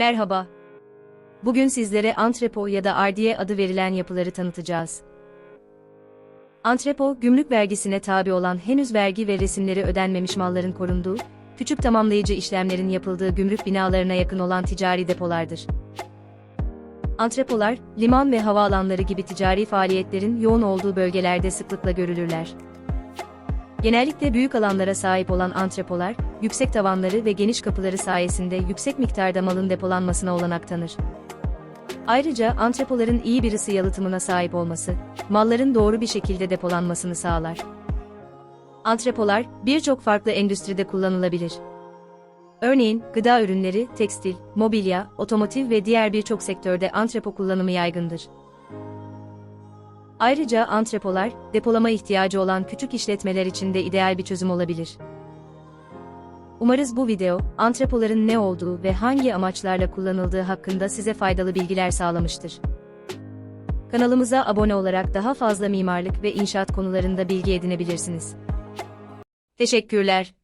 Merhaba. Bugün sizlere antrepo ya da ardiye adı verilen yapıları tanıtacağız. Antrepo, gümrük vergisine tabi olan henüz vergi ve resimleri ödenmemiş malların korunduğu, küçük tamamlayıcı işlemlerin yapıldığı gümrük binalarına yakın olan ticari depolardır. Antrepolar, liman ve havaalanları gibi ticari faaliyetlerin yoğun olduğu bölgelerde sıklıkla görülürler. Genellikle büyük alanlara sahip olan antrepolar, yüksek tavanları ve geniş kapıları sayesinde yüksek miktarda malın depolanmasına olanak tanır. Ayrıca antrepoların iyi bir ısı yalıtımına sahip olması, malların doğru bir şekilde depolanmasını sağlar. Antrepolar, birçok farklı endüstride kullanılabilir. Örneğin, gıda ürünleri, tekstil, mobilya, otomotiv ve diğer birçok sektörde antrepo kullanımı yaygındır. Ayrıca antrepolar, depolama ihtiyacı olan küçük işletmeler için de ideal bir çözüm olabilir. Umarız bu video, antrepoların ne olduğu ve hangi amaçlarla kullanıldığı hakkında size faydalı bilgiler sağlamıştır. Kanalımıza abone olarak daha fazla mimarlık ve inşaat konularında bilgi edinebilirsiniz. Teşekkürler.